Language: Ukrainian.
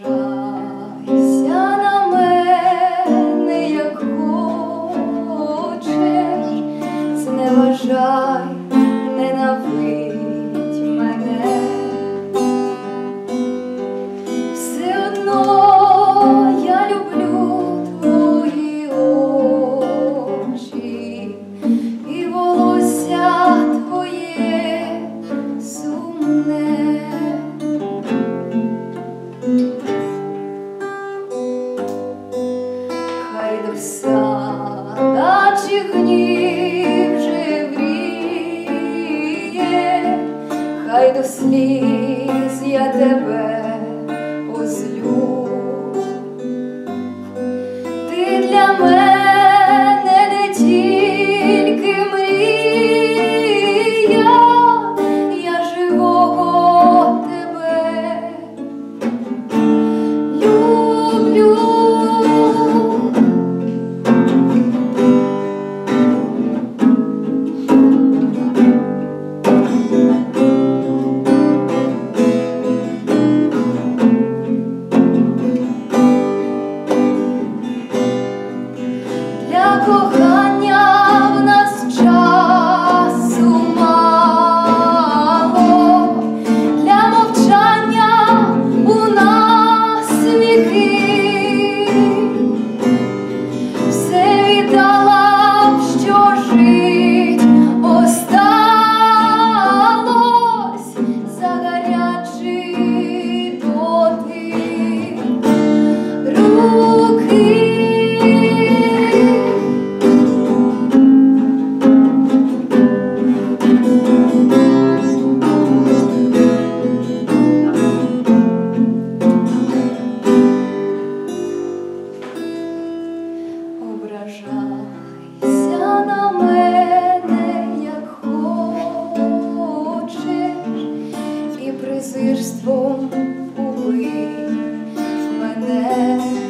Ображайся на мене, як хочеш, зневажай, ненавидь мене, все одно я люблю твої очі і волосся твоє сумне. Хай до я тебе озлю. Ти для мене. kocha. Зирством убий мене.